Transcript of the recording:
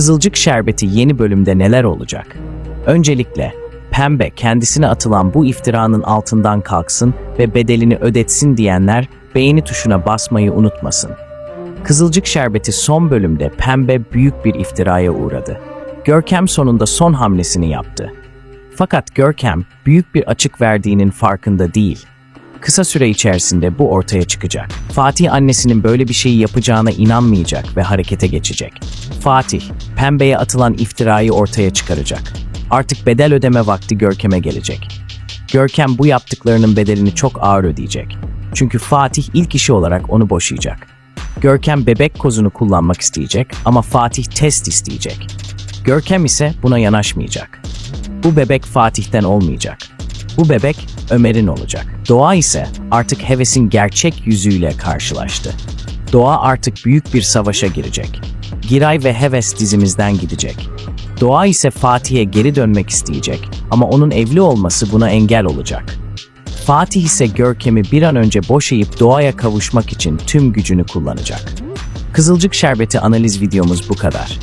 Kızılcık Şerbeti yeni bölümde neler olacak? Öncelikle Pembe kendisine atılan bu iftiranın altından kalksın ve bedelini ödetsin diyenler beğeni tuşuna basmayı unutmasın. Kızılcık Şerbeti son bölümde Pembe büyük bir iftiraya uğradı. Görkem sonunda son hamlesini yaptı. Fakat Görkem büyük bir açık verdiğinin farkında değil. Kısa süre içerisinde bu ortaya çıkacak. Fatih annesinin böyle bir şeyi yapacağına inanmayacak ve harekete geçecek. Fatih, pembeye atılan iftirayı ortaya çıkaracak. Artık bedel ödeme vakti Görkem'e gelecek. Görkem bu yaptıklarının bedelini çok ağır ödeyecek. Çünkü Fatih ilk işi olarak onu boşayacak. Görkem bebek kozunu kullanmak isteyecek ama Fatih test isteyecek. Görkem ise buna yanaşmayacak. Bu bebek Fatih'ten olmayacak. Bu bebek Ömer'in olacak. Doğa ise artık hevesin gerçek yüzüyle karşılaştı. Doğa artık büyük bir savaşa girecek. Giray ve Heves dizimizden gidecek. Doğa ise Fatih'e geri dönmek isteyecek ama onun evli olması buna engel olacak. Fatih ise Görkem'i bir an önce boşayıp doğaya kavuşmak için tüm gücünü kullanacak. Kızılcık Şerbeti analiz videomuz bu kadar.